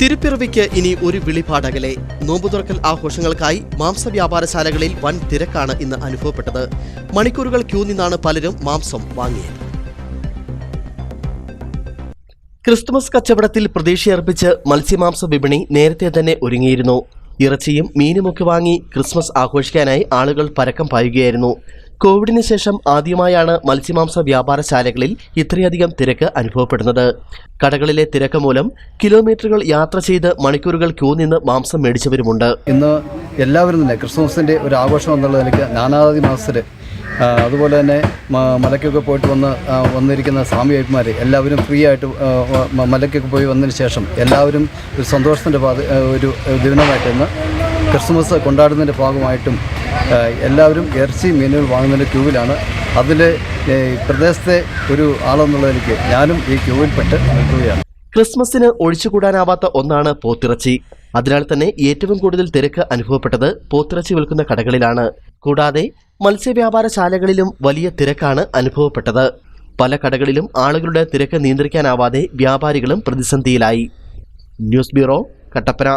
തിരുപ്പിറവിക്ക് ഇനി ഒരു വിളിപാടകലെ. നോമ്പുതുറക്കൽ ആഘോഷങ്ങൾക്കായി മാംസ വ്യാപാരശാലകളിൽ വൻ തിരക്കാണ് ഇന്ന് അനുഭവപ്പെട്ടത്. മണിക്കൂറുകൾ ക്യൂ നിന്നാണ് പലരും മാംസം വാങ്ങിയത്. ക്രിസ്തുമസ് കച്ചവടത്തിൽ പ്രതീക്ഷയർപ്പിച്ച് മത്സ്യമാംസ വിപണി നേരത്തെ തന്നെ ഒരുങ്ങിയിരുന്നു. ഇറച്ചിയും മീനുമൊക്കെ വാങ്ങി ക്രിസ്മസ് ആഘോഷിക്കാനായി ആളുകൾ പരക്കം പായുകയായിരുന്നു. കോവിഡിന് ശേഷം ആദ്യമായാണ് മത്സ്യമാംസ വ്യാപാരശാലകളിൽ ഇത്രയധികം തിരക്ക് അനുഭവപ്പെടുന്നത്. കടകളിലെ തിരക്ക് മൂലം കിലോമീറ്ററുകൾ യാത്ര ചെയ്ത് മണിക്കൂറുകൾ ക്യൂ നിന്ന് മാംസം മേടിച്ചവരുമുണ്ട്. ഇന്ന് എല്ലാവരും തന്നെ ക്രിസ്മസിന്റെ ഒരു ആഘോഷം എന്നുള്ള നിലയ്ക്ക് നാനാതി മാസത്തിൽ അതുപോലെ തന്നെ മലയ്ക്കൊക്കെ പോയിട്ട് വന്ന് വന്നിരിക്കുന്ന സ്വാമി എല്ലാവരും ഫ്രീ ആയിട്ട് മലയ്ക്കൊക്കെ പോയി വന്നതിന് ശേഷം എല്ലാവരും ഒരു സന്തോഷത്തിന്റെ ഒരു ദിനമായിട്ട് ഇന്ന് ക്രിസ്മസ് കൊണ്ടാടുന്നതിന്റെ ഭാഗമായിട്ടും എല്ലാവരും ഇറച്ചി മീനുകൾ വാങ്ങുന്നതിന്റെ ക്യൂവിലാണ്. അതിൽ പ്രദേശത്തെ ഒരു ആളെന്നുള്ളതിലേക്ക് ഞാനും ഈ ക്യൂവിൽപ്പെട്ട് നിൽക്കുകയാണ്. ക്രിസ്മസിന് ഒഴിച്ചുകൂടാനാവാത്ത ഒന്നാണ് പോത്തിറച്ചി. അതിനാൽ തന്നെ ഏറ്റവും കൂടുതൽ തിരക്ക് അനുഭവപ്പെട്ടത് പോത്തിറച്ചി വിൽക്കുന്ന കടകളിലാണ്. കൂടാതെ മത്സ്യവ്യാപാരശാലകളിലും വലിയ തിരക്കാണ് അനുഭവപ്പെട്ടത്. പല കടകളിലും ആളുകളുടെ തിരക്ക് നിയന്ത്രിക്കാനാവാതെ വ്യാപാരികളും പ്രതിസന്ധിയിലായി. News bureau Kattappana.